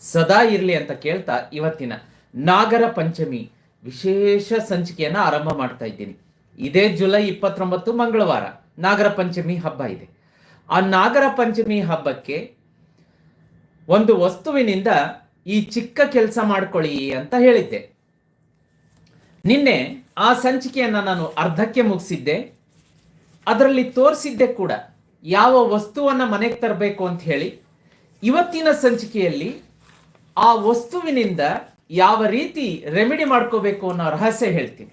ಸದಾ ಇರಲಿ ಅಂತ ಕೇಳ್ತಾ ಇವತ್ತಿನ ನಾಗರ ಪಂಚಮಿ ವಿಶೇಷ ಸಂಚಿಕೆಯನ್ನ ಆರಂಭ ಮಾಡ್ತಾ ಇದ್ದೀನಿ. ಇದೇ ಜುಲೈ ಇಪ್ಪತ್ತೊಂಬತ್ತು ಮಂಗಳವಾರ ನಾಗರ ಪಂಚಮಿ ಹಬ್ಬ ಇದೆ. ಆ ನಾಗರ ಪಂಚಮಿ ಹಬ್ಬಕ್ಕೆ ಒಂದು ವಸ್ತುವಿನಿಂದ ಈ ಚಿಕ್ಕ ಕೆಲಸ ಮಾಡ್ಕೊಳ್ಳಿ ಅಂತ ಹೇಳಿದ್ದೆ. ನಿನ್ನೆ ಆ ಸಂಚಿಕೆಯನ್ನ ನಾನು ಅರ್ಧಕ್ಕೆ ಮುಗಿಸಿದ್ದೆ. ಅದರಲ್ಲಿ ತೋರಿಸಿದ್ದೆ ಕೂಡ ಯಾವ ವಸ್ತುವನ್ನ ಮನೆಗೆ ತರಬೇಕು ಅಂತ ಹೇಳಿ ಇವತ್ತಿನ ಸಂಚಿಕೆಯಲ್ಲಿ ಆ ವಸ್ತುವಿನಿಂದ ಯಾವ ರೀತಿ ರೆಮಿಡಿ ಮಾಡ್ಕೋಬೇಕು ಅನ್ನೋ ರಹಸ್ಯ ಹೇಳ್ತೀನಿ.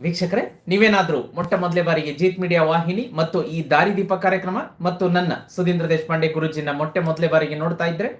ವೀಕ್ಷಕರೇ, ನೀವೇನಾದ್ರೂ ಮೊಟ್ಟ ಮೊದಲೇ ಬಾರಿಗೆ ಜೀತ್ ಮೀಡಿಯಾ ವಾಹಿನಿ ಮತ್ತು ಈ ದಾರಿದೀಪ ಕಾರ್ಯಕ್ರಮ ಮತ್ತು ನನ್ನ ಸುಧೀಂದ್ರ ದೇಶಪಾಂಡೆ ಗುರುಜಿನ ಮೊಟ್ಟೆ ಮೊದಲೇ ಬಾರಿಗೆ ನೋಡ್ತಾ ಇದ್ರೆ,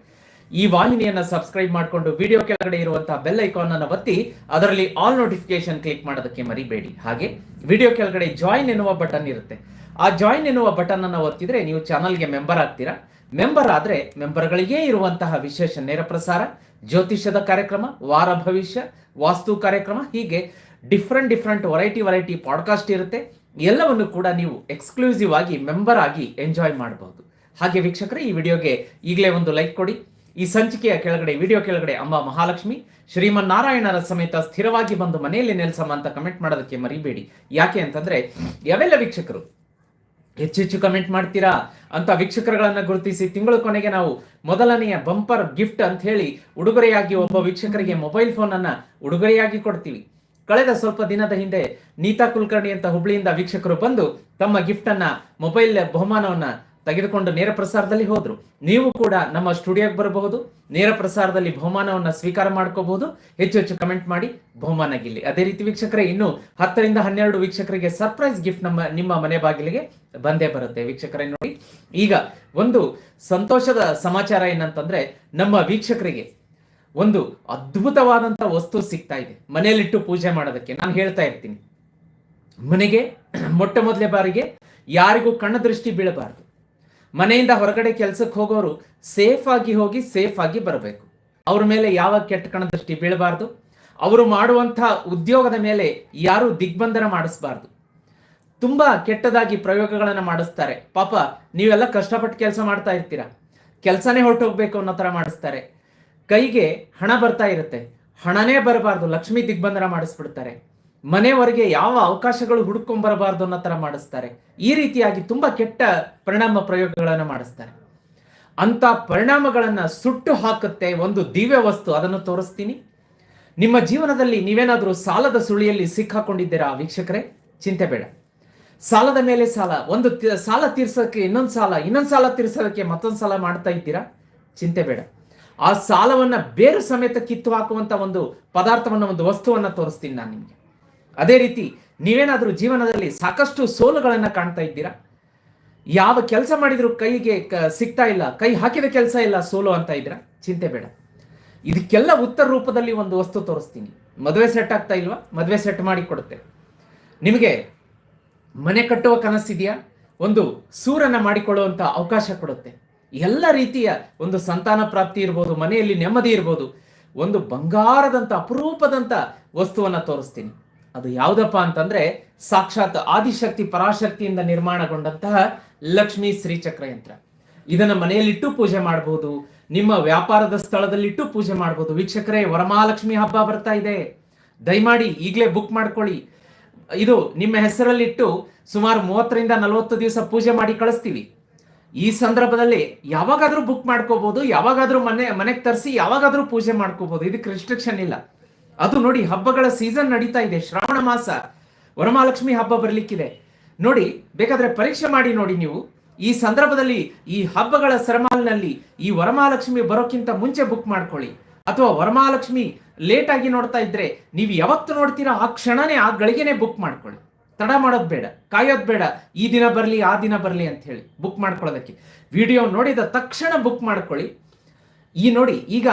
ಈ ವಾಹಿನಿಯನ್ನ ಸಬ್ಸ್ಕ್ರೈಬ್ ಮಾಡಿಕೊಂಡು ವಿಡಿಯೋ ಕೆಳಗಡೆ ಇರುವಂತಹ ಬೆಲ್ ಐಕಾನ್ ಅನ್ನು ಒತ್ತಿ ಅದರಲ್ಲಿ ಆಲ್ ನೋಟಿಫಿಕೇಶನ್ ಕ್ಲಿಕ್ ಮಾಡೋದಕ್ಕೆ ಮರಿಬೇಡಿ. ಹಾಗೆ ವಿಡಿಯೋ ಕೆಳಗಡೆ ಜಾಯಿನ್ ಎನ್ನುವ ಬಟನ್ ಇರುತ್ತೆ. ಆ ಜಾಯಿನ್ ಎನ್ನುವ ಬಟನ್ ಅನ್ನು ಒತ್ತಿದ್ರೆ ನೀವು ಚಾನಲ್ಗೆ ಮೆಂಬರ್ ಆಗ್ತೀರಾ? ಮೆಂಬರ್ ಆದರೆ ಮೆಂಬರ್ಗಳಿಗೇ ಇರುವಂತಹ ವಿಶೇಷ ನೇರ ಪ್ರಸಾರ, ಜ್ಯೋತಿಷ್ಯದ ಕಾರ್ಯಕ್ರಮ, ವಾರ ಭವಿಷ್ಯ, ವಾಸ್ತು ಕಾರ್ಯಕ್ರಮ, ಹೀಗೆ different different variety variety podcast ಇರುತ್ತೆ. ಎಲ್ಲವನ್ನು ಕೂಡ ನೀವು ಎಕ್ಸ್ಕ್ಲೂಸಿವ್ ಆಗಿ ಮೆಂಬರ್ ಆಗಿ ಎಂಜಾಯ್ ಮಾಡಬಹುದು ಹಾಗೆ ವೀಕ್ಷಕರೇ, ಈ ವಿಡಿಯೋಗೆ ಈಗಲೇ ಒಂದು ಲೈಕ್ ಕೊಡಿ. ಈ ಸಂಚಿಕೆಯ ಕೆಳಗಡೆ ವಿಡಿಯೋ ಕೆಳಗಡೆ ಅಮ್ಮ ಮಹಾಲಕ್ಷ್ಮಿ, ಶ್ರೀಮನ್ನಾರಾಯಣರ ಸಮೇತ ಸ್ಥಿರವಾಗಿ ಬಂದು ಮನೆಯಲ್ಲಿ ನೆಲೆಸಮ ಅಂತ ಕಮೆಂಟ್ ಮಾಡೋದಕ್ಕೆ ಮರಿಬೇಡಿ. ಯಾಕೆ ಅಂತಂದ್ರೆ, ಯಾವೆಲ್ಲ ವೀಕ್ಷಕರು ಹೆಚ್ಚು ಹೆಚ್ಚು ಕಮೆಂಟ್ ಮಾಡ್ತೀರಾ ಅಂತ ವೀಕ್ಷಕರುಗಳನ್ನ ಗುರುತಿಸಿ ತಿಂಗಳ ಕೊನೆಗೆ ನಾವು ಮೊದಲನೆಯ ಬಂಪರ್ ಗಿಫ್ಟ್ ಅಂತ ಹೇಳಿ ಉಡುಗೊರೆಯಾಗಿ ಒಬ್ಬ ವೀಕ್ಷಕರಿಗೆ ಮೊಬೈಲ್ ಫೋನ್ ಅನ್ನ ಉಡುಗೊರೆಯಾಗಿ ಕೊಡ್ತೀವಿ. ಕಳೆದ ಸ್ವಲ್ಪ ದಿನದ ಹಿಂದೆ ನೀತಾ ಕುಲಕರ್ಣಿ ಅಂತ ಹುಬ್ಳಿಯಿಂದ ವೀಕ್ಷಕರು ಬಂದು ತಮ್ಮ ಗಿಫ್ಟ್ ಮೊಬೈಲ್ ಬಹುಮಾನವನ್ನ ತೆಗೆದುಕೊಂಡು ನೇರ ಪ್ರಸಾರದಲ್ಲಿ ಹೋದ್ರು. ನೀವು ಕೂಡ ನಮ್ಮ ಸ್ಟುಡಿಯೋಗೆ ಬರಬಹುದು. ನೇರ ಪ್ರಸಾರದಲ್ಲಿ ಬಹುಮಾನವನ್ನ ಸ್ವೀಕಾರ ಮಾಡ್ಕೋಬಹುದು. ಹೆಚ್ಚು ಹೆಚ್ಚು ಕಮೆಂಟ್ ಮಾಡಿ ಬಹುಮಾನ ಗೆಲ್ಲಿ. ಅದೇ ರೀತಿ ವೀಕ್ಷಕರೇ, ಇನ್ನು ಹತ್ತರಿಂದ ಹನ್ನೆರಡು ವೀಕ್ಷಕರಿಗೆ ಸರ್ಪ್ರೈಸ್ ಗಿಫ್ಟ್ ನಮ್ಮ, ನಿಮ್ಮ ಮನೆ ಬಾಗಿಲಿಗೆ ಬಂದೇ ಬರುತ್ತೆ. ವೀಕ್ಷಕರೇ, ನೋಡಿ. ಈಗ ಒಂದು ಸಂತೋಷದ ಸಮಾಚಾರ ಏನಂತಂದ್ರೆ, ನಮ್ಮ ವೀಕ್ಷಕರಿಗೆ ಒಂದು ಅದ್ಭುತವಾದಂತ ವಸ್ತು ಸಿಗ್ತಾ ಇದೆ. ಮನೆಯಲ್ಲಿಟ್ಟು ಪೂಜೆ ಮಾಡೋದಕ್ಕೆ. ನಾನು ಹೇಳ್ತಾ ಇರ್ತೀನಿ. ಮನೆಗೆ ಮೊಟ್ಟ ಮೊದಲೇ ಬಾರಿಗೆ ಯಾರಿಗೂ ಕಣ್ಣ ದೃಷ್ಟಿ ಬೀಳಬಾರದು. ಮನೆಯಿಂದ ಹೊರಗಡೆ ಕೆಲಸಕ್ಕೆ ಹೋಗೋರು ಸೇಫ್ ಆಗಿ ಹೋಗಿ ಸೇಫ್ ಆಗಿ ಬರಬೇಕು. ಅವ್ರ ಮೇಲೆ ಯಾವ ಕೆಟ್ಟ ಕಣದೃಷ್ಟಿ ದೃಷ್ಟಿ ಬೀಳಬಾರ್ದು? ಅವರು ಮಾಡುವಂತಹ ಉದ್ಯೋಗದ ಮೇಲೆ ಯಾರು ದಿಗ್ಬಂಧನ ಮಾಡಿಸಬಾರ್ದು. ತುಂಬಾ ಕೆಟ್ಟದಾಗಿ ಪ್ರಯೋಗಗಳನ್ನು ಮಾಡಿಸ್ತಾರೆ. ಪಾಪ, ನೀವೆಲ್ಲ ಕಷ್ಟಪಟ್ಟು ಕೆಲಸ ಮಾಡ್ತಾ ಇರ್ತೀರಾ? ಕೆಲಸನೇ ಹೊರಟೋಗ್ಬೇಕು ಅನ್ನೋ ತರ ಮಾಡಿಸ್ತಾರೆ. ಕೈಗೆ ಹಣ ಬರ್ತಾ ಇರುತ್ತೆ. ಹಣನೇ ಬರಬಾರ್ದು. ಲಕ್ಷ್ಮಿ ದಿಗ್ಬಂಧನ ಮಾಡಿಸ್ಬಿಡ್ತಾರೆ. ಮನೆವರೆಗೆ ಯಾವ ಅವಕಾಶಗಳು ಹುಡ್ಕೊಂಡ್ಬರಬಾರ್ದು ಅನ್ನೋ ತರ ಮಾಡಿಸ್ತಾರೆ. ಈ ರೀತಿಯಾಗಿ ತುಂಬಾ ಕೆಟ್ಟ ಪರಿಣಾಮ ಪ್ರಯೋಗಗಳನ್ನು ಮಾಡಿಸ್ತಾರೆ. ಅಂತ ಪರಿಣಾಮಗಳನ್ನ ಸುಟ್ಟು ಹಾಕುತ್ತೆ ಒಂದು ದಿವ್ಯ ವಸ್ತು, ಅದನ್ನು ತೋರಿಸ್ತೀನಿ. ನಿಮ್ಮ ಜೀವನದಲ್ಲಿ ನೀವೇನಾದರೂ ಸಾಲದ ಸುಳಿಯಲ್ಲಿ ಸಿಕ್ಕಾಕೊಂಡಿದ್ದೀರಾ ವೀಕ್ಷಕರೇ? ಚಿಂತೆ ಬೇಡ. ಸಾಲದ ಮೇಲೆ ಸಾಲ, ಒಂದು ಸಾಲ ತೀರ್ಸೋಕೆ ಇನ್ನೊಂದು ಸಾಲ ಇನ್ನೊಂದು ಸಾಲ ತೀರ್ಸೋದಕ್ಕೆ ಮತ್ತೊಂದು ಸಾಲ ಮಾಡ್ತಾ ಇದ್ದೀರಾ? ಚಿಂತೆ ಬೇಡ. ಆ ಸಾಲವನ್ನ ಬೇರು ಸಮೇತ ಕಿತ್ತು ಹಾಕುವಂತ ಒಂದು ಪದಾರ್ಥವನ್ನ, ಒಂದು ವಸ್ತುವನ್ನ ತೋರಿಸ್ತೀನಿ ನಾನು ನಿಮಗೆ. ಅದೇ ರೀತಿ ನೀವೇನಾದರೂ ಜೀವನದಲ್ಲಿ ಸಾಕಷ್ಟು ಸೋಲುಗಳನ್ನು ಕಾಣ್ತಾ ಇದ್ದೀರಾ? ಯಾವ ಕೆಲಸ ಮಾಡಿದ್ರು ಕೈಗೆ ಸಿಗ್ತಾ ಇಲ್ಲ, ಕೈ ಹಾಕಿದ ಕೆಲಸ ಇಲ್ಲ, ಸೋಲು ಅಂತ ಇದ್ದೀರಾ? ಚಿಂತೆ ಬೇಡ. ಇದಕ್ಕೆಲ್ಲ ಉತ್ತರ ರೂಪದಲ್ಲಿ ಒಂದು ವಸ್ತು ತೋರಿಸ್ತೀನಿ. ಮದುವೆ ಸೆಟ್ ಆಗ್ತಾ ಇಲ್ವಾ? ಮದುವೆ ಸೆಟ್ ಮಾಡಿ ಕೊಡುತ್ತೆ. ನಿಮಗೆ ಮನೆ ಕಟ್ಟುವ ಕನಸಿದೆಯಾ? ಒಂದು ಸೂರನ್ನ ಮಾಡಿಕೊಳ್ಳುವಂತ ಅವಕಾಶ ಕೊಡುತ್ತೆ. ಎಲ್ಲ ರೀತಿಯ ಒಂದು ಸಂತಾನ ಪ್ರಾಪ್ತಿ ಇರ್ಬೋದು, ಮನೆಯಲ್ಲಿ ನೆಮ್ಮದಿ ಇರ್ಬೋದು, ಒಂದು ಬಂಗಾರದಂಥ ಅಪರೂಪದಂತ ವಸ್ತುವನ್ನ ತೋರಿಸ್ತೀನಿ. ಅದು ಯಾವುದಪ್ಪ ಅಂತಂದ್ರೆ ಸಾಕ್ಷಾತ್ ಆದಿಶಕ್ತಿ ಪರಾಶಕ್ತಿಯಿಂದ ನಿರ್ಮಾಣಗೊಂಡಂತಹ ಲಕ್ಷ್ಮೀ ಶ್ರೀಚಕ್ರ ಯಂತ್ರ. ಇದನ್ನ ಮನೆಯಲ್ಲಿಟ್ಟು ಪೂಜೆ ಮಾಡಬಹುದು ನಿಮ್ಮ ವ್ಯಾಪಾರದ ಸ್ಥಳದಲ್ಲಿಟ್ಟು ಪೂಜೆ ಮಾಡಬಹುದು ವೀಕ್ಷಕರೇ, ವರಮಹಾಲಕ್ಷ್ಮಿ ಹಬ್ಬ ಬರ್ತಾ ಇದೆ. ದಯಮಾಡಿ ಈಗಲೇ ಬುಕ್ ಮಾಡ್ಕೊಳ್ಳಿ. ಇದು ನಿಮ್ಮ ಹೆಸರಲ್ಲಿಟ್ಟು ಸುಮಾರು ಮೂವತ್ತರಿಂದ ನಲವತ್ತು ದಿವಸ ಪೂಜೆ ಮಾಡಿ ಕಳಿಸ್ತೀವಿ. ಈ ಸಂದರ್ಭದಲ್ಲಿ ಯಾವಾಗಾದ್ರೂ ಬುಕ್ ಮಾಡ್ಕೋಬಹುದು ಯಾವಾಗಾದ್ರೂ ಮನೆ, ಮನೆಗೆ ತರಿಸಿ ಯಾವಾಗಾದ್ರೂ ಪೂಜೆ ಮಾಡ್ಕೋಬಹುದು ಇದಕ್ಕೆ ರಿಸ್ಟ್ರಿಕ್ಷನ್ ಇಲ್ಲ. ಅದು ನೋಡಿ ಹಬ್ಬಗಳ ಸೀಸನ್ ನಡೀತಾ ಇದೆ. ಶ್ರಾವಣ ಮಾಸ, ವರಮಹಾಲಕ್ಷ್ಮಿ ಹಬ್ಬ ಬರ್ಲಿಕ್ಕಿದೆ. ನೋಡಿ, ಬೇಕಾದ್ರೆ ಪರೀಕ್ಷೆ ಮಾಡಿ ನೋಡಿ ನೀವು. ಈ ಸಂದರ್ಭದಲ್ಲಿ ಈ ಹಬ್ಬಗಳ ಸರಮಾಲಿನಲ್ಲಿ ಈ ವರಮಹಾಲಕ್ಷ್ಮಿ ಬರೋಕ್ಕಿಂತ ಮುಂಚೆ ಬುಕ್ ಮಾಡ್ಕೊಳ್ಳಿ. ಅಥವಾ ವರಮಹಾಲಕ್ಷ್ಮಿ ಲೇಟ್ ಆಗಿ ನೋಡ್ತಾ ಇದ್ರೆ ನೀವು ಯಾವತ್ತು ನೋಡ್ತೀರಾ ಆ ಕ್ಷಣನೇ ಆ ಗಳಿಗೆನೆ ಬುಕ್ ಮಾಡ್ಕೊಳ್ಳಿ. ತಡ ಮಾಡೋದು ಬೇಡ, ಕಾಯೋದು ಬೇಡ. ಈ ದಿನ ಬರಲಿ, ಆ ದಿನ ಬರಲಿ ಅಂತ ಹೇಳಿ ಬುಕ್ ಮಾಡ್ಕೊಳ್ಳೋದಕ್ಕೆ. ವಿಡಿಯೋ ನೋಡಿದ ತಕ್ಷಣ ಬುಕ್ ಮಾಡ್ಕೊಳ್ಳಿ. ಈ ನೋಡಿ, ಈಗ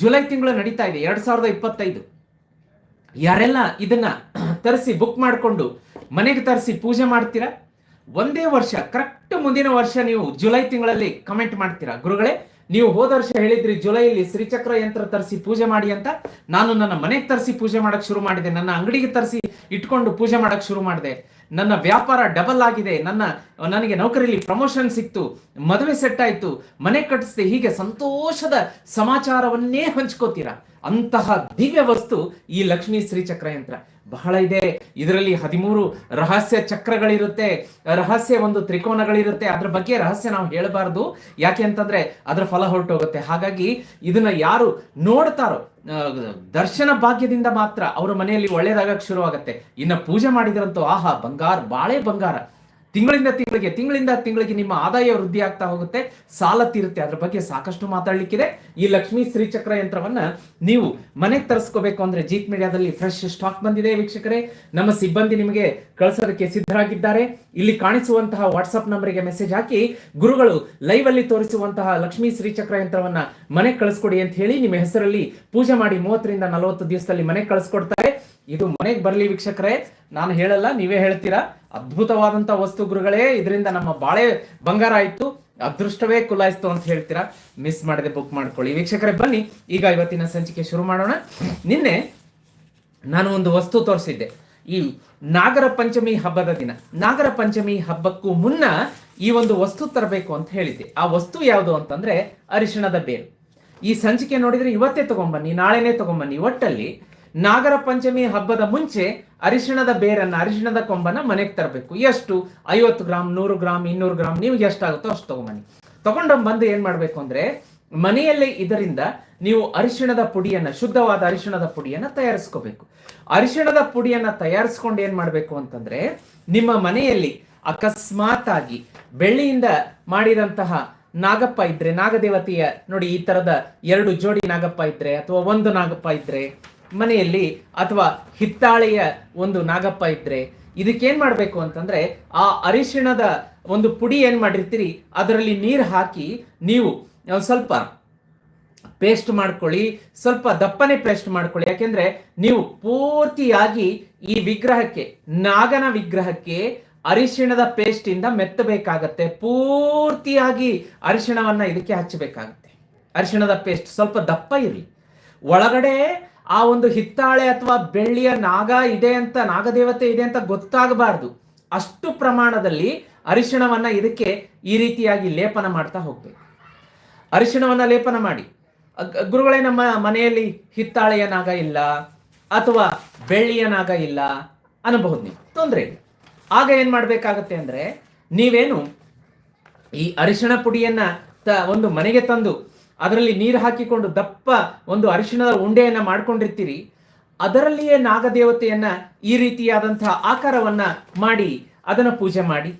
ಜುಲೈ ತಿಂಗಳು ನಡೀತಾ ಇದೆ, ಎರಡು ಸಾವಿರದ ಇಪ್ಪತ್ತೈದು. ಯಾರೆಲ್ಲ ಇದನ್ನ ತರಿಸಿ ಬುಕ್ ಮಾಡಿಕೊಂಡು ಮನೆಗೆ ತರಿಸಿ ಪೂಜೆ ಮಾಡ್ತೀರಾ? ಒಂದೇ ವರ್ಷ ಕರೆಕ್ಟ್ ಮುಂದಿನ ವರ್ಷ ನೀವು ಜುಲೈ ತಿಂಗಳಲ್ಲಿ ಕಮೆಂಟ್ ಮಾಡ್ತೀರಾ? ಗುರುಗಳೇ, ನೀವು ಹೋದ ವರ್ಷ ಹೇಳಿದ್ರಿ ಜುಲೈಲಿ ಶ್ರೀಚಕ್ರ ಯಂತ್ರ ತರಿಸಿ ಪೂಜೆ ಮಾಡಿ ಅಂತ. ನಾನು ನನ್ನ ಮನೆಗೆ ತರಿಸಿ ಪೂಜೆ ಮಾಡಕ್ ಶುರು ಮಾಡಿದೆ. ನನ್ನ ಅಂಗಡಿಗೆ ತರಿಸಿ ಇಟ್ಕೊಂಡು ಪೂಜೆ ಮಾಡಕ್ ಶುರು ಮಾಡಿದೆ. ನನ್ನ ವ್ಯಾಪಾರ ಡಬಲ್ ಆಗಿದೆ. ನನ್ನ, ನನಗೆ ನೌಕರಿಲಿ ಪ್ರಮೋಷನ್ ಸಿಕ್ತು. ಮದುವೆ ಸೆಟ್ ಆಯ್ತು. ಮನೆ ಕಟ್ಟಿಸಿದೆ ಹೀಗೆ ಸಂತೋಷದ ಸಮಾಚಾರವನ್ನೇ ಹಂಚ್ಕೋತೀರಾ? ಅಂತಹ ದಿವ್ಯ ವಸ್ತು ಈ ಲಕ್ಷ್ಮೀ ಶ್ರೀ ಚಕ್ರಯಂತ್ರ. ಬಹಳ ಇದೆ. ಇದರಲ್ಲಿ ಹದಿಮೂರು ರಹಸ್ಯ ಚಕ್ರಗಳಿರುತ್ತೆ. ರಹಸ್ಯ ಒಂದು ತ್ರಿಕೋನಗಳಿರುತ್ತೆ. ಅದ್ರ ಬಗ್ಗೆ ರಹಸ್ಯ ನಾವು ಹೇಳಬಾರ್ದು. ಯಾಕೆ ಅಂತಂದ್ರೆ ಅದರ ಫಲ ಹೊರಟೋಗುತ್ತೆ. ಹಾಗಾಗಿ ಇದನ್ನ ಯಾರು ನೋಡ್ತಾರೋ ದರ್ಶನ ಭಾಗ್ಯದಿಂದ ಮಾತ್ರ ಅವರ ಮನೆಯಲ್ಲಿ ಒಳ್ಳೇದಾಗಕ್ಕೆ ಶುರುವಾಗುತ್ತೆ. ಇನ್ನ ಪೂಜೆ ಮಾಡಿದ್ರಂತೂ ಆಹಾ, ಬಂಗಾರ, ಬಾಳೆ ಬಂಗಾರ. ತಿಂಗಳಿಂದ ತಿಂಗಳಿಗೆ ತಿಂಗಳಿಂದ ತಿಂಗಳಿಗೆ ನಿಮ್ಮ ಆದಾಯ ವೃದ್ಧಿ ಆಗ್ತಾ ಹೋಗುತ್ತೆ. ಸಾಲ ತೀರುತ್ತೆ, ಅದ್ರ ಬಗ್ಗೆ ಸಾಕಷ್ಟು ಮಾತಾಡ್ಲಿಕ್ಕಿದೆ. ಈ ಲಕ್ಷ್ಮೀ ಶ್ರೀಚಕ್ರ ಯಂತ್ರವನ್ನ ನೀವು ಮನೆಗೆ ತರಿಸ್ಕೋಬೇಕು ಅಂದ್ರೆ ಜೀತ್ ಮೀಡಿಯಾದಲ್ಲಿ ಫ್ರೆಶ್ ಸ್ಟಾಕ್ ಬಂದಿದೆ ವೀಕ್ಷಕರೇ. ನಮ್ಮ ಸಿಬ್ಬಂದಿ ನಿಮಗೆ ಕಳಿಸೋದಕ್ಕೆ ಸಿದ್ಧರಾಗಿದ್ದಾರೆ. ಇಲ್ಲಿ ಕಾಣಿಸುವಂತಹ ವಾಟ್ಸ್ಆಪ್ ನಂಬರ್ಗೆ ಮೆಸೇಜ್ ಹಾಕಿ, ಗುರುಗಳು ಲೈವ್ ಅಲ್ಲಿ ತೋರಿಸುವಂತಹ ಲಕ್ಷ್ಮೀ ಶ್ರೀಚಕ್ರ ಯಂತ್ರವನ್ನ ಮನೆಗೆ ಕಳಿಸ್ಕೊಡಿ ಅಂತ ಹೇಳಿ ನಿಮ್ಮ ಹೆಸರಲ್ಲಿ ಪೂಜೆ ಮಾಡಿ ಮೂವತ್ತರಿಂದ ನಲವತ್ತು ದಿವಸದಲ್ಲಿ ಮನೆಗೆ ಕಳಿಸ್ಕೊಡ್ತಾರೆ. ಇದು ಮನೆಗೆ ಬರಲಿ ವೀಕ್ಷಕರೇ, ನಾನು ಹೇಳಲ್ಲ, ನೀವೇ ಹೇಳ್ತೀರಾ? ಅದ್ಭುತವಾದಂತ ವಸ್ತು ಗುರುಗಳೇ, ಇದರಿಂದ ನಮ್ಮ ಬಾಳೆ ಬಂಗಾರ ಆಯ್ತು, ಅದೃಷ್ಟವೇ ಕುಲಾಯಿಸ್ತು ಅಂತ ಹೇಳ್ತೀರಾ? ಮಿಸ್ ಮಾಡದೆ ಬುಕ್ ಮಾಡ್ಕೊಳ್ಳಿ. ವೀಕ್ಷಕರೇ, ಬನ್ನಿ, ಈಗ ಇವತ್ತಿನ ಸಂಚಿಕೆ ಶುರು ಮಾಡೋಣ. ನಿನ್ನೆ ನಾನು ಒಂದು ವಸ್ತು ತೋರಿಸಿದ್ದೆ. ಈ ನಾಗರ ಪಂಚಮಿ ಹಬ್ಬದ ದಿನ. ನಾಗರ ಪಂಚಮಿ ಹಬ್ಬಕ್ಕೂ ಮುನ್ನ ಈ ಒಂದು ವಸ್ತು ತರಬೇಕು ಅಂತ ಹೇಳಿದ್ದೆ. ಆ ವಸ್ತು ಯಾವುದು ಅಂತಂದ್ರೆ ಅರಿಶಿಣದ ಬೇರು. ಈ ಸಂಚಿಕೆ ನೋಡಿದ್ರೆ ಇವತ್ತೇ ತಗೊಂಬನ್ನಿ, ನಾಳೆನೇ ತಗೊಂಬನ್ನಿ. ಒಟ್ಟಲ್ಲಿ ನಾಗರ ಪಂಚಮಿ ಹಬ್ಬದ ಮುಂಚೆ ಅರಿಶಿಣದ ಬೇರನ್ನ, ಅರಿಶಿಣದ ಕೊಂಬನ್ನ ಮನೆಗೆ ತರಬೇಕು. ಎಷ್ಟು? ಐವತ್ತು ಗ್ರಾಮ್ ನೂರು ಗ್ರಾಮ್ ಇನ್ನೂರು ಗ್ರಾಮ್ ನೀವು ಎಷ್ಟಾಗುತ್ತೋ ಅಷ್ಟು ತಗೊಂಬನ್ನಿ. ತಗೊಂಡು ಬಂದು ಏನ್ ಮಾಡ್ಬೇಕು ಅಂದ್ರೆ, ಮನೆಯಲ್ಲೇ ಇದರಿಂದ ನೀವು ಅರಿಶಿಣದ ಪುಡಿಯನ್ನ, ಶುದ್ಧವಾದ ಅರಿಶಿಣದ ಪುಡಿಯನ್ನ ತಯಾರಿಸ್ಕೋಬೇಕು. ಅರಿಶಿಣದ ಪುಡಿಯನ್ನ ತಯಾರಿಸ್ಕೊಂಡು ಏನ್ ಮಾಡ್ಬೇಕು ಅಂತಂದ್ರೆ, ನಿಮ್ಮ ಮನೆಯಲ್ಲಿ ಅಕಸ್ಮಾತ್ ಆಗಿ ಬೆಳ್ಳಿಯಿಂದ ಮಾಡಿದಂತಹ ನಾಗಪ್ಪ ಇದ್ರೆ, ನಾಗದೇವತೆಯ ನೋಡಿ ಈ ತರದ ಎರಡು ಜೋಡಿ ನಾಗಪ್ಪ ಇದ್ರೆ ಅಥವಾ ಒಂದು ನಾಗಪ್ಪ ಇದ್ರೆ ಮನೆಯಲ್ಲಿ ಅಥವಾ ಹಿತ್ತಾಳೆಯ ಒಂದು ನಾಗಪ್ಪ ಇದ್ರೆ ಇದಕ್ಕೇನು ಮಾಡಬೇಕು ಅಂತಂದ್ರೆ ಆ ಅರಿಶಿಣದ ಒಂದು ಪುಡಿ ಏನು ಮಾಡಿರ್ತೀರಿ, ಅದರಲ್ಲಿ ನೀರು ಹಾಕಿ ನೀವು ಸ್ವಲ್ಪ ಪೇಸ್ಟ್ ಮಾಡ್ಕೊಳ್ಳಿ, ಸ್ವಲ್ಪ ದಪ್ಪನೆ ಪೇಸ್ಟ್ ಮಾಡ್ಕೊಳ್ಳಿ. ಯಾಕೆಂದ್ರೆ ನೀವು ಪೂರ್ತಿಯಾಗಿ ಈ ವಿಗ್ರಹಕ್ಕೆ, ನಾಗನ ವಿಗ್ರಹಕ್ಕೆ ಅರಿಶಿಣದ ಪೇಸ್ಟ್ ಇಂದ ಮೆತ್ತಬೇಕಾಗತ್ತೆ. ಪೂರ್ತಿಯಾಗಿ ಅರಿಶಿಣವನ್ನು ಇದಕ್ಕೆ ಹಚ್ಚಬೇಕಾಗತ್ತೆ. ಅರಿಶಿಣದ ಪೇಸ್ಟ್ ಸ್ವಲ್ಪ ದಪ್ಪ ಇರಲಿ. ಒಳಗಡೆ ಆ ಒಂದು ಹಿತ್ತಾಳೆ ಅಥವಾ ಬೆಳ್ಳಿಯ ನಾಗ ಇದೆ ಅಂತ, ನಾಗದೇವತೆ ಇದೆ ಅಂತ ಗೊತ್ತಾಗಬಾರ್ದು. ಅಷ್ಟು ಪ್ರಮಾಣದಲ್ಲಿ ಅರಿಶಿಣವನ್ನ ಇದಕ್ಕೆ ಈ ರೀತಿಯಾಗಿ ಲೇಪನ ಮಾಡ್ತಾ ಹೋಗ್ಬೇಕು. ಅರಿಶಿಣವನ್ನ ಲೇಪನ ಮಾಡಿ. ಗುರುಗಳೇ, ನಮ್ಮ ಮನೆಯಲ್ಲಿ ಹಿತ್ತಾಳೆಯ ನಾಗ ಇಲ್ಲ, ಅಥವಾ ಬೆಳ್ಳಿಯ ನಾಗ ಇಲ್ಲ ಅನ್ನಬಹುದು ನೀವು. ತೊಂದರೆ ಇಲ್ಲ. ಆಗ ಏನು ಮಾಡ್ಬೇಕಾಗತ್ತೆ ಅಂದ್ರೆ, ನೀವೇನು ಈ ಅರಿಶಿಣ ಪುಡಿಯನ್ನ ತ, ಒಂದು ಮನೆಗೆ ತಂದು ಅದರಲ್ಲಿ ನೀರು ಹಾಕಿಕೊಂಡು ದಪ್ಪ ಒಂದು ಅರಿಶಿಣದ ಉಂಡೆಯನ್ನು ಮಾಡ್ಕೊಂಡಿರ್ತೀರಿ, ಅದರಲ್ಲಿಯೇ ನಾಗದೇವತೆಯನ್ನ ಈ ರೀತಿಯಾದಂತಹ ಆಕಾರವನ್ನ ಮಾಡಿ ಅದನ್ನು ಪೂಜೆ ಮಾಡಿ.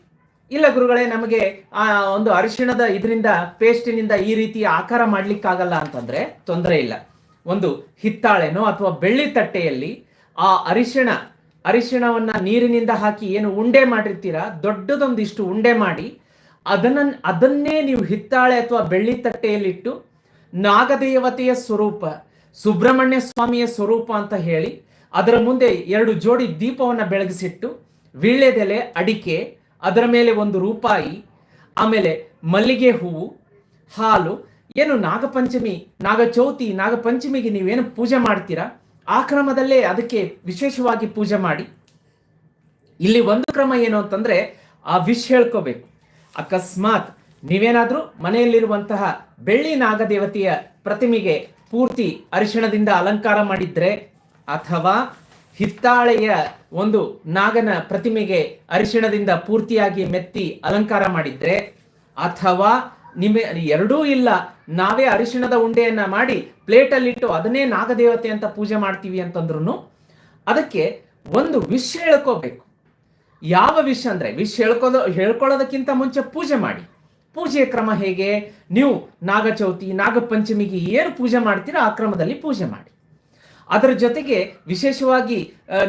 ಇಲ್ಲ ಗುರುಗಳೇ, ನಮಗೆ ಆ ಒಂದು ಅರಿಶಿಣದ ಇದರಿಂದ, ಪೇಸ್ಟಿನಿಂದ ಈ ರೀತಿಯ ಆಕಾರ ಮಾಡ್ಲಿಕ್ಕಾಗಲ್ಲ ಅಂತಂದ್ರೆ ತೊಂದರೆ ಇಲ್ಲ. ಒಂದು ಹಿತ್ತಾಳೆನೋ ಅಥವಾ ಬೆಳ್ಳಿ ತಟ್ಟೆಯಲ್ಲಿ ಆ ಅರಿಶಿಣ, ಅರಿಶಿಣವನ್ನ ನೀರಿನಿಂದ ಹಾಕಿ ಏನು ಉಂಡೆ ಮಾಡಿರ್ತೀರಾ, ದೊಡ್ಡದೊಂದಿಷ್ಟು ಉಂಡೆ ಮಾಡಿ ಅದನ್ನ, ಅದನ್ನೇ ನೀವು ಹಿತ್ತಾಳೆ ಅಥವಾ ಬೆಳ್ಳಿ ತಟ್ಟೆಯಲ್ಲಿಟ್ಟು ನಾಗದೇವತೆಯ ಸ್ವರೂಪ, ಸುಬ್ರಹ್ಮಣ್ಯ ಸ್ವಾಮಿಯ ಸ್ವರೂಪ ಅಂತ ಹೇಳಿ ಅದರ ಮುಂದೆ ಎರಡು ಜೋಡಿ ದೀಪವನ್ನ ಬೆಳಗಿಸಿಟ್ಟು ವೀಳ್ಯದೆಲೆ, ಅಡಿಕೆ, ಅದರ ಮೇಲೆ ಒಂದು ರೂಪಾಯಿ, ಆಮೇಲೆ ಮಲ್ಲಿಗೆ ಹೂವು, ಹಾಲು, ಏನು ನಾಗಪಂಚಮಿ, ನಾಗಚೌತಿ, ನಾಗಪಂಚಮಿಗೆ ನೀವೇನು ಪೂಜೆ ಮಾಡ್ತೀರಾ? ಆ ಕ್ರಮದಲ್ಲೇ ಅದಕ್ಕೆ ವಿಶೇಷವಾಗಿ ಪೂಜೆ ಮಾಡಿ. ಇಲ್ಲಿ ಒಂದು ಕ್ರಮ ಏನು ಅಂತಂದ್ರೆ ಆ ವಿಶ್ ಹೇಳ್ಕೋಬೇಕು. ಅಕಸ್ಮಾತ್ ನೀವೇನಾದ್ರೂ ಮನೆಯಲ್ಲಿರುವಂತಹ ಬೆಳ್ಳಿ ನಾಗದೇವತೆಯ ಪ್ರತಿಮೆಗೆ ಪೂರ್ತಿ ಅರಿಶಿಣದಿಂದ ಅಲಂಕಾರ ಮಾಡಿದ್ರೆ ಅಥವಾ ಹಿತ್ತಾಳೆಯ ಒಂದು ನಾಗನ ಪ್ರತಿಮೆಗೆ ಅರಿಶಿಣದಿಂದ ಪೂರ್ತಿಯಾಗಿ ಮೆತ್ತಿ ಅಲಂಕಾರ ಮಾಡಿದ್ರೆ ಅಥವಾ ನಿಮ್ಮ ಎರಡೂ ಇಲ್ಲ, ನಾವೇ ಅರಿಶಿಣದ ಉಂಡೆಯನ್ನ ಮಾಡಿ ಪ್ಲೇಟಲ್ಲಿಟ್ಟು ಅದನ್ನೇ ನಾಗದೇವತೆ ಅಂತ ಪೂಜೆ ಮಾಡ್ತೀವಿ ಅಂತಂದ್ರೂ ಅದಕ್ಕೆ ಒಂದು ವಿಷ್ ಹೇಳ್ಕೋಬೇಕು. ಯಾವ ವಿಷ್ ಅಂದ್ರೆ ವಿಷ್ ಹೇಳ್ಕೊಳ್ಳೋದಕ್ಕಿಂತ ಮುಂಚೆ ಪೂಜೆ ಮಾಡಿ. ಪೂಜೆಯ ಕ್ರಮ ಹೇಗೆ? ನೀವು ನಾಗಚೌತಿ, ನಾಗಪಂಚಮಿಗೆ ಏನು ಪೂಜೆ ಮಾಡ್ತೀರಾ, ಆ ಕ್ರಮದಲ್ಲಿ ಪೂಜೆ ಮಾಡಿ. ಅದರ ಜೊತೆಗೆ ವಿಶೇಷವಾಗಿ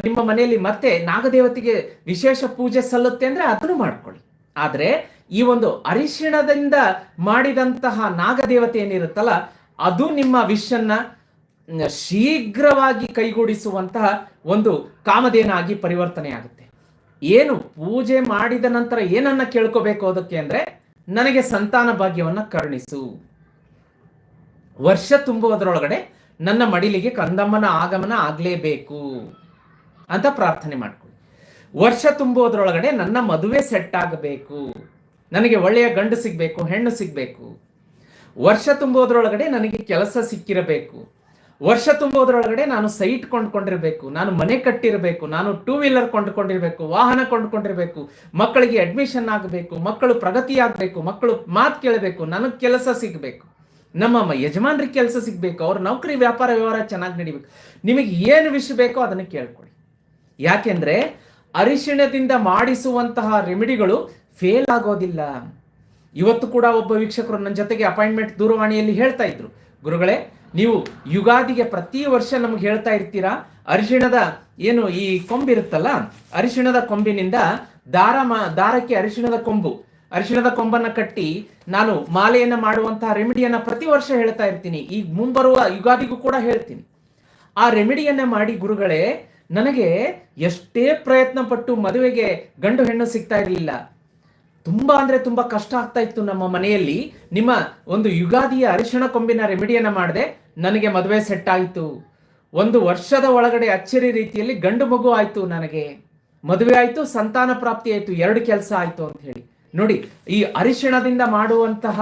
ನಿಮ್ಮ ಮನೆಯಲ್ಲಿ ಮತ್ತೆ ನಾಗದೇವತೆಗೆ ವಿಶೇಷ ಪೂಜೆ ಸಲ್ಲುತ್ತೆ ಅಂದರೆ ಅದನ್ನು ಮಾಡ್ಕೊಳ್ಳಿ. ಆದರೆ ಈ ಒಂದು ಅರಿಶಿಣದಿಂದ ಮಾಡಿದಂತಹ ನಾಗದೇವತೆ ಏನಿರುತ್ತಲ್ಲ, ಅದು ನಿಮ್ಮ ವಿಷನ್ನ ಶೀಘ್ರವಾಗಿ ಕೈಗೂಡಿಸುವಂತಹ ಒಂದು ಕಾಮಧೇನಾಗಿ ಪರಿವರ್ತನೆ ಆಗುತ್ತೆ ಏನು ಪೂಜೆ ಮಾಡಿದ ನಂತರ ಏನನ್ನ ಕೇಳ್ಕೋಬೇಕು ಅದಕ್ಕೆ ಅಂದ್ರೆ ನನಗೆ ಸಂತಾನ ಭಾಗ್ಯವನ್ನು ಕರುಣಿಸು. ವರ್ಷ ತುಂಬುವುದರೊಳಗಡೆ ನನ್ನ ಮಡಿಲಿಗೆ ಕಂದಮ್ಮನ ಆಗಮನ ಆಗಲೇಬೇಕು ಅಂತ ಪ್ರಾರ್ಥನೆ ಮಾಡ್ಕೊಳ್ಳಿ. ವರ್ಷ ತುಂಬುವುದರೊಳಗಡೆ ನನ್ನ ಮದುವೆ ಸೆಟ್ ಆಗಬೇಕು. ನನಗೆ ಒಳ್ಳೆಯ ಗಂಡು ಸಿಗಬೇಕು, ಹೆಣ್ಣು ಸಿಗಬೇಕು. ವರ್ಷ ತುಂಬುವುದರೊಳಗಡೆ ನನಗೆ ಕೆಲಸ ಸಿಕ್ಕಿರಬೇಕು. ವರ್ಷ ತುಂಬೋದ್ರೊಳಗಡೆ ನಾನು ಸೈಟ್ ಕೊಂಡ್ಕೊಂಡಿರ್ಬೇಕು, ನಾನು ಮನೆ ಕಟ್ಟಿರಬೇಕು, ನಾನು ಟೂ ವೀಲರ್ ಕೊಂಡ್ಕೊಂಡಿರ್ಬೇಕು, ವಾಹನ ಕೊಂಡ್ಕೊಂಡಿರ್ಬೇಕು, ಮಕ್ಕಳಿಗೆ ಅಡ್ಮಿಷನ್ ಆಗಬೇಕು, ಮಕ್ಕಳು ಪ್ರಗತಿ ಆಗಬೇಕು, ಮಕ್ಕಳು ಮಾತು ಕೇಳಬೇಕು, ನನಗೆ ಕೆಲಸ ಸಿಗಬೇಕು. ನಮ್ಮ ಯಜಮಾನ್ರಿಗೆ ಕೆಲಸ ಸಿಗಬೇಕು, ಅವ್ರ ನೌಕರಿ ವ್ಯಾಪಾರ ವ್ಯವಹಾರ ಚೆನ್ನಾಗಿ ನಡಿಬೇಕು. ನಿಮಗೆ ಏನು ವಿಷಯ ಬೇಕೋ ಅದನ್ನು ಕೇಳ್ಕೊಳ್ಳಿ. ಯಾಕೆಂದ್ರೆ ಅರಿಶಿಣದಿಂದ ಮಾಡಿಸುವಂತಹ ರೆಮಿಡಿಗಳು ಫೇಲ್ ಆಗೋದಿಲ್ಲ. ಇವತ್ತು ಕೂಡ ಒಬ್ಬ ವೀಕ್ಷಕರು ನನ್ನ ಜೊತೆಗೆ ಅಪಾಯಿಂಟ್ಮೆಂಟ್ ದೂರವಾಣಿಯಲ್ಲಿ ಹೇಳ್ತಾ ಇದ್ರು. ಗುರುಗಳೇ ನೀವು ಯುಗಾದಿಗೆ ಪ್ರತಿ ವರ್ಷ ನಮ್ಗೆ ಹೇಳ್ತಾ ಇರ್ತೀರಾ, ಅರಿಶಿಣದ ಏನು ಈ ಕೊಂಬಿರುತ್ತಲ್ಲ ಅರಿಶಿಣದ ಕೊಂಬಿನಿಂದ ದಾರ ಮಾ, ದಾರಕ್ಕೆ ಅರಿಶಿಣದ ಕೊಂಬು. ಅರಿಶಿಣದ ಕೊಂಬನ್ನ ಕಟ್ಟಿ ನಾನು ಮಾಲೆಯನ್ನ ಮಾಡುವಂತಹ ರೆಮಿಡಿಯನ್ನ ಪ್ರತಿ ವರ್ಷ ಹೇಳ್ತಾ ಇರ್ತೀನಿ. ಈಗ ಮುಂಬರುವ ಯುಗಾದಿಗೂ ಕೂಡ ಹೇಳ್ತೀನಿ. ಆ ರೆಮಿಡಿಯನ್ನ ಮಾಡಿ ಗುರುಗಳೇ, ನನಗೆ ಎಷ್ಟೇ ಪ್ರಯತ್ನ ಪಟ್ಟು ಮದುವೆಗೆ ಗಂಡು ಹೆಣ್ಣು ಸಿಗ್ತಾ ಇರಲಿಲ್ಲ. ತುಂಬಾ ಅಂದ್ರೆ ತುಂಬಾ ಕಷ್ಟ ಆಗ್ತಾ ಇತ್ತು ನಮ್ಮ ಮನೆಯಲ್ಲಿ. ನಿಮ್ಮ ಒಂದು ಯುಗಾದಿಯ ಅರಿಶಿಣ ಕೊಂಬಿನ ರೆಮಿಡಿಯನ್ನ ಮಾಡಿದೆ ನನಗೆ ಮದುವೆ ಸೆಟ್ ಆಯಿತು. ಒಂದು ವರ್ಷದ ಒಳಗಡೆ ಅಚ್ಚರಿ ರೀತಿಯಲ್ಲಿ ಗಂಡು ಮಗು ಆಯ್ತು ನನಗೆ. ಮದುವೆ ಆಯ್ತು, ಸಂತಾನ ಪ್ರಾಪ್ತಿ ಆಯ್ತು, ಎರಡು ಕೆಲಸ ಆಯ್ತು ಅಂತ ಹೇಳಿ. ನೋಡಿ, ಈ ಅರಿಶಿಣದಿಂದ ಮಾಡುವಂತಹ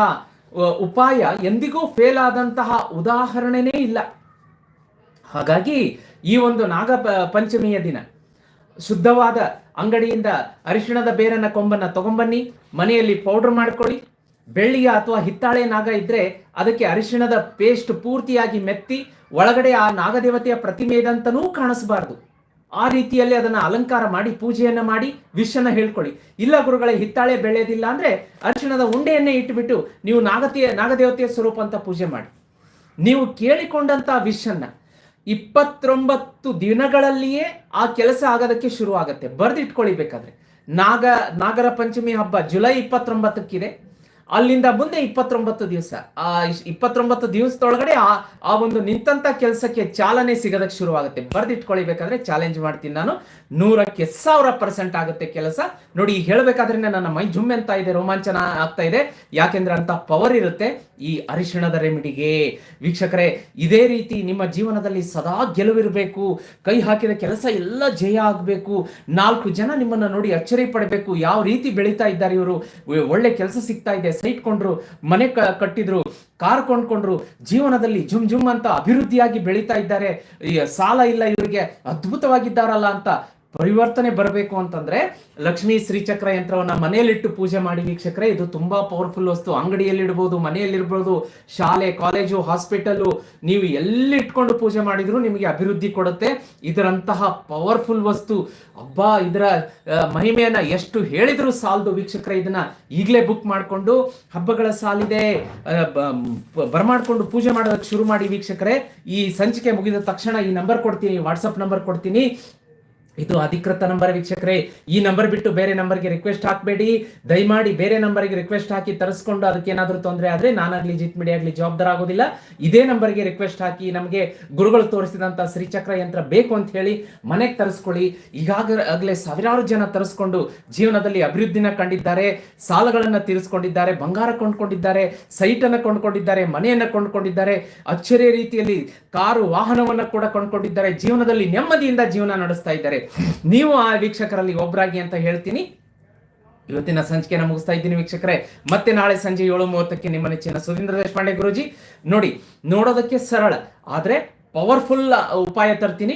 ಉಪಾಯ ಎಂದಿಗೂ ಫೇಲ್ ಆದಂತಹ ಉದಾಹರಣೆನೇ ಇಲ್ಲ. ಹಾಗಾಗಿ ಈ ಒಂದು ನಾಗ ಪಂಚಮಿಯ ದಿನ ಶುದ್ಧವಾದ ಅಂಗಡಿಯಿಂದ ಅರಿಶಿಣದ ಬೇರನ್ನ ಕೊಂಬನ್ನ ತಗೊಂಬನ್ನಿ, ಮನೆಯಲ್ಲಿ ಪೌಡರ್ ಮಾಡ್ಕೊಳ್ಳಿ. ಬೆಳ್ಳಿಯ ಅಥವಾ ಹಿತ್ತಾಳೆ ನಾಗ ಇದ್ರೆ ಅದಕ್ಕೆ ಅರಿಶಿಣದ ಪೇಸ್ಟ್ ಪೂರ್ತಿಯಾಗಿ ಮೆತ್ತಿ, ಒಳಗಡೆ ಆ ನಾಗದೇವತೆಯ ಪ್ರತಿಮೆ ಇದಂತನೂ ಕಾಣಿಸಬಾರ್ದು. ಆ ರೀತಿಯಲ್ಲಿ ಅದನ್ನ ಅಲಂಕಾರ ಮಾಡಿ, ಪೂಜೆಯನ್ನ ಮಾಡಿ, ವಿಷನ್ನ ಹೇಳ್ಕೊಳ್ಳಿ. ಇಲ್ಲ ಗುರುಗಳೇ, ಹಿತ್ತಾಳೆ ಬೆಳೆಯೋದಿಲ್ಲ ಅಂದ್ರೆ ಅರಿಶಿಣದ ಉಂಡೆಯನ್ನೇ ಇಟ್ಟುಬಿಟ್ಟು ನೀವು ನಾಗತೆಯ, ನಾಗದೇವತೆಯ ಸ್ವರೂಪ ಅಂತ ಪೂಜೆ ಮಾಡಿ. ನೀವು ಕೇಳಿಕೊಂಡಂತ ವಿಷನ್ನ ಇಪ್ಪತ್ತೊಂಬತ್ತು ದಿನಗಳಲ್ಲಿಯೇ ಆ ಕೆಲಸ ಆಗೋದಕ್ಕೆ ಶುರು ಆಗುತ್ತೆ. ಬರೆದಿಟ್ಕೊಳ್ಳಿ ಬೇಕಾದ್ರೆ ನಾಗ, ನಾಗರ ಪಂಚಮಿ ಹಬ್ಬ ಜುಲೈ ಇಪ್ಪತ್ತೊಂಬತ್ತಕ್ಕಿದೆ. ಅಲ್ಲಿಂದ ಮುಂದೆ ಇಪ್ಪತ್ತೊಂಬತ್ತು ದಿವಸ. ಆ ಇಪ್ಪತ್ತೊಂಬತ್ತು ದಿವಸದೊಳಗಡೆ ಆ ಆ ಒಂದು ನಿಂತಂತ ಕೆಲಸಕ್ಕೆ ಚಾಲನೆ ಸಿಗೋದಕ್ಕೆ ಶುರುವಾಗುತ್ತೆ. ಬರ್ದಿಟ್ಕೊಳ್ಳಿ ಬೇಕಾದ್ರೆ ಚಾಲೆಂಜ್ ಮಾಡ್ತೀನಿ ನಾನು. ನೂರಕ್ಕೆ ಸಾವಿರ ಪರ್ಸೆಂಟ್ ಆಗುತ್ತೆ ಕೆಲಸ. ನೋಡಿ ಹೇಳಬೇಕಾದ್ರೆ ನನ್ನ ಮೈ ಜುಮ್ ಅಂತ ಇದೆ, ರೋಮಾಂಚನ ಆಗ್ತಾ ಇದೆ. ಯಾಕೆಂದ್ರೆ ಅಂತ ಪವರ್ ಇರುತ್ತೆ ಈ ಅರಿಶಿಣದ ರೆಮಿಡಿಗೆ ವೀಕ್ಷಕರೇ, ಇದೇ ರೀತಿ ನಿಮ್ಮ ಜೀವನದಲ್ಲಿ ಸದಾ ಗೆಲುವಿರಬೇಕು. ಕೈ ಹಾಕಿದ ಕೆಲಸ ಎಲ್ಲ ಜಯ ಆಗಬೇಕು. ನಾಲ್ಕು ಜನ ನಿಮ್ಮನ್ನ ನೋಡಿ ಅಚ್ಚರಿ ಪಡಬೇಕು. ಯಾವ ರೀತಿ ಬೆಳೀತಾ ಇದ್ದಾರೆ ಇವರು? ಒಳ್ಳೆ ಕೆಲಸ ಸಿಗ್ತಾ ಇದೆ. ಸೈಟ್ ಕೊಂಡ್ರು, ಮನೆ ಕಟ್ಟಿದ್ರು, ಕಾರ್ ಕೊಂಡ್ಕೊಂಡ್ರು, ಜೀವನದಲ್ಲಿ ಜುಮ್ ಜುಮ್ ಅಂತ ಅಭಿವೃದ್ಧಿಯಾಗಿ ಬೆಳೀತಾ ಇದ್ದಾರೆ. ಸಾಲ ಇಲ್ಲ ಇವರಿಗೆ, ಅದ್ಭುತವಾಗಿದ್ದಾರಲ್ಲ ಅಂತ ಪರಿವರ್ತನೆ ಬರಬೇಕು ಅಂತಂದ್ರೆ ಲಕ್ಷ್ಮೀ ಶ್ರೀಚಕ್ರ ಯಂತ್ರವನ್ನ ಮನೆಯಲ್ಲಿಟ್ಟು ಪೂಜೆ ಮಾಡಿ ವೀಕ್ಷಕರೇ, ಇದು ತುಂಬಾ ಪವರ್ಫುಲ್ ವಸ್ತು. ಅಂಗಡಿಯಲ್ಲಿ ಇಡ್ಬೋದು ಮನೆಯಲ್ಲಿರ್ಬೋದು, ಶಾಲೆ ಕಾಲೇಜು ಹಾಸ್ಪಿಟಲ್ ನೀವು ಎಲ್ಲಿ ಇಟ್ಕೊಂಡು ಪೂಜೆ ಮಾಡಿದ್ರು ನಿಮಗೆ ಅಭಿವೃದ್ಧಿ ಕೊಡುತ್ತೆ. ಇದರಂತಹ ಪವರ್ಫುಲ್ ವಸ್ತು. ಹಬ್ಬ ಇದರ ಮಹಿಮೆಯನ್ನ ಎಷ್ಟು ಹೇಳಿದ್ರು ಸಾಲದು ವೀಕ್ಷಕರೇ, ಇದನ್ನ ಈಗಲೇ ಬುಕ್ ಮಾಡಿಕೊಂಡು ಹಬ್ಬಗಳ ಸಾಲಿದೆ ಬರಮಾಡ್ಕೊಂಡು ಪೂಜೆ ಮಾಡೋದಕ್ಕೆ ಶುರು ಮಾಡಿ ವೀಕ್ಷಕರೇ. ಈ ಸಂಚಿಕೆ ಮುಗಿದ ತಕ್ಷಣ ಈ ನಂಬರ್ ಕೊಡ್ತೀನಿ ವಾಟ್ಸಪ್ ನಂಬರ್ ಕೊಡ್ತೀನಿ. ಇದು ಅಧಿಕೃತ ನಂಬರ್ ವೀಕ್ಷಕರೇ. ಈ ನಂಬರ್ ಬಿಟ್ಟು ಬೇರೆ ನಂಬರ್ಗೆ ರಿಕ್ವೆಸ್ಟ್ ಹಾಕಬೇಡಿ. ದಯಮಾಡಿ ಬೇರೆ ನಂಬರ್ಗೆ ರಿಕ್ವೆಸ್ಟ್ ಹಾಕಿ ತರಿಸ್ಕೊಂಡು ಅದಕ್ಕೆ ಏನಾದರೂ ತೊಂದರೆ ಆದ್ರೆ ನಾನಾಗಲಿ ಜಿತ್ ಮೀಡಿಯಾ ಆಗಲಿ ಜವಾಬ್ದಾರ ಆಗೋದಿಲ್ಲ. ಇದೇ ನಂಬರ್ಗೆ ರಿಕ್ವೆಸ್ಟ್ ಹಾಕಿ ನಮಗೆ ಗುರುಗಳು ತೋರಿಸಿದಂತ ಶ್ರೀಚಕ್ರ ಯಂತ್ರ ಬೇಕು ಅಂತ ಹೇಳಿ ಮನೆಗೆ ತರಿಸ್ಕೊಳ್ಳಿ. ಈಗಾಗಲೇ ಸಾವಿರಾರು ಜನ ತರಿಸ್ಕೊಂಡು ಜೀವನದಲ್ಲಿ ಅಭಿವೃದ್ಧಿನ ಕಂಡಿದ್ದಾರೆ. ಸಾಲಗಳನ್ನು ತೀರಿಸ್ಕೊಂಡಿದ್ದಾರೆ, ಬಂಗಾರ ಕೊಂಡ್ಕೊಂಡಿದ್ದಾರೆ ಸೈಟ್ ಅನ್ನ ಕೊಂಡ್ಕೊಂಡಿದ್ದಾರೆ, ಮನೆಯನ್ನು ಕೊಂಡ್ಕೊಂಡಿದ್ದಾರೆ. ಅಚ್ಚರಿಯ ರೀತಿಯಲ್ಲಿ ಕಾರು, ವಾಹನವನ್ನ ಕೂಡ ಕೊಂಡ್ಕೊಂಡಿದ್ದಾರೆ. ಜೀವನದಲ್ಲಿ ನೆಮ್ಮದಿಯಿಂದ ಜೀವನ ನಡೆಸ್ತಾ ಇದ್ದಾರೆ. ನೀವು ಆ ವೀಕ್ಷಕರಲ್ಲಿ ಒಬ್ಬರಾಗಿ ಅಂತ ಹೇಳ್ತೀನಿ. ಇವತ್ತಿನ ಸಂಚಿಕೆನ ಮುಗಿಸ್ತಾ ಇದ್ದೀನಿ ವೀಕ್ಷಕರೇ. ಮತ್ತೆ ನಾಳೆ ಸಂಜೆ ಏಳು ಮೂವತ್ತಕ್ಕೆ ನಿಮ್ಮ ನೆಚ್ಚಿನ ಸುಧೀಂದ್ರ ದೇಶಪಾಂಡೆ ಗುರುಜಿ. ನೋಡಿ, ನೋಡೋದಕ್ಕೆ ಸರಳ, ಆದ್ರೆ ಪವರ್ಫುಲ್ ಉಪಾಯ ತರ್ತೀನಿ.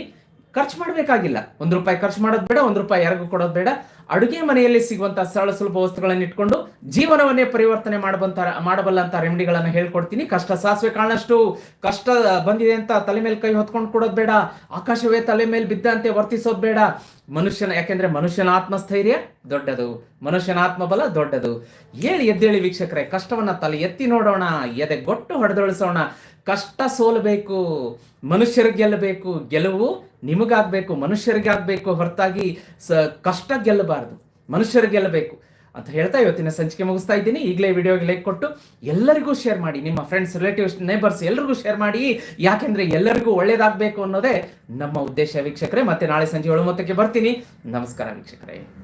ಖರ್ಚು ಮಾಡಬೇಕಾಗಿಲ್ಲ. ಒಂದು ರೂಪಾಯಿ ಖರ್ಚು ಮಾಡೋದು ಬೇಡ, ಒಂದು ರೂಪಾಯಿ ಯಾರಿಗೂ ಕೊಡೋದು ಬೇಡ. ಅಡುಗೆ ಮನೆಯಲ್ಲಿ ಸಿಗುವಂತಹ ಸರಳ ಸುಲಭ ವಸ್ತುಗಳನ್ನು ಇಟ್ಕೊಂಡು ಜೀವನವನ್ನೇ ಪರಿವರ್ತನೆ ಮಾಡಬಂತ ಮಾಡಬಲ್ಲಂತ ರೆಮಿಡಿಗಳನ್ನು ಹೇಳ್ಕೊಡ್ತೀನಿ. ಕಷ್ಟ ಸಾಸಿವೆ ಕಾಣಷ್ಟು ಕಷ್ಟ ಬಂದಿದೆ ಅಂತ ತಲೆ ಮೇಲೆ ಕೈ ಹೊತ್ಕೊಂಡು ಕೊಡೋದು ಬೇಡ. ಆಕಾಶವೇ ತಲೆ ಮೇಲೆ ಬಿದ್ದಂತೆ ವರ್ತಿಸೋದು ಬೇಡ. ಮನುಷ್ಯನ ಯಾಕೆಂದ್ರೆ ಮನುಷ್ಯನ ಆತ್ಮಸ್ಥೈರ್ಯ ದೊಡ್ಡದು. ಮನುಷ್ಯನ ಆತ್ಮಬಲ ದೊಡ್ಡದು. ಹೇಳಿ ಎದ್ದೇಳಿ ವೀಕ್ಷಕರೇ, ಕಷ್ಟವನ್ನ ತಲೆ ಎತ್ತಿ ನೋಡೋಣ, ಎದೆ ಗೊಟ್ಟು ಹೊಡೆದೊಳಿಸೋಣ. ಕಷ್ಟ ಸೋಲಬೇಕು, ಮನುಷ್ಯರು ಗೆಲ್ಲಬೇಕು. ಗೆಲುವು ನಿಮಗಾಗ್ಬೇಕು, ಮನುಷ್ಯರಿಗಾಗಬೇಕು, ಹೊರತಾಗಿ ಸ ಕಷ್ಟ ಗೆಲ್ಲಬಾರದು, ಮನುಷ್ಯರು ಗೆಲ್ಲಬೇಕು ಅಂತ ಹೇಳ್ತಾ ಇವತ್ತಿನ ಸಂಚಿಕೆ ಮುಗಿಸ್ತಾ ಇದ್ದೀನಿ. ಈಗಲೇ ವಿಡಿಯೋಗೆ ಲೈಕ್ ಕೊಟ್ಟು ಎಲ್ಲರಿಗೂ ಶೇರ್ ಮಾಡಿ, ನಿಮ್ಮ ಫ್ರೆಂಡ್ಸ್ ರಿಲೇಟಿವ್ಸ್ ನೇಬರ್ಸ್ ಎಲ್ಲರಿಗೂ ಶೇರ್ ಮಾಡಿ. ಯಾಕೆಂದ್ರೆ ಎಲ್ಲರಿಗೂ ಒಳ್ಳೇದಾಗಬೇಕು ಅನ್ನೋದೇ ನಮ್ಮ ಉದ್ದೇಶ ವೀಕ್ಷಕರೇ. ಮತ್ತೆ ನಾಳೆ ಸಂಜೆ ಏಳು ಮೊತ್ತಕ್ಕೆ ಬರ್ತೀನಿ. ನಮಸ್ಕಾರ ವೀಕ್ಷಕರೇ.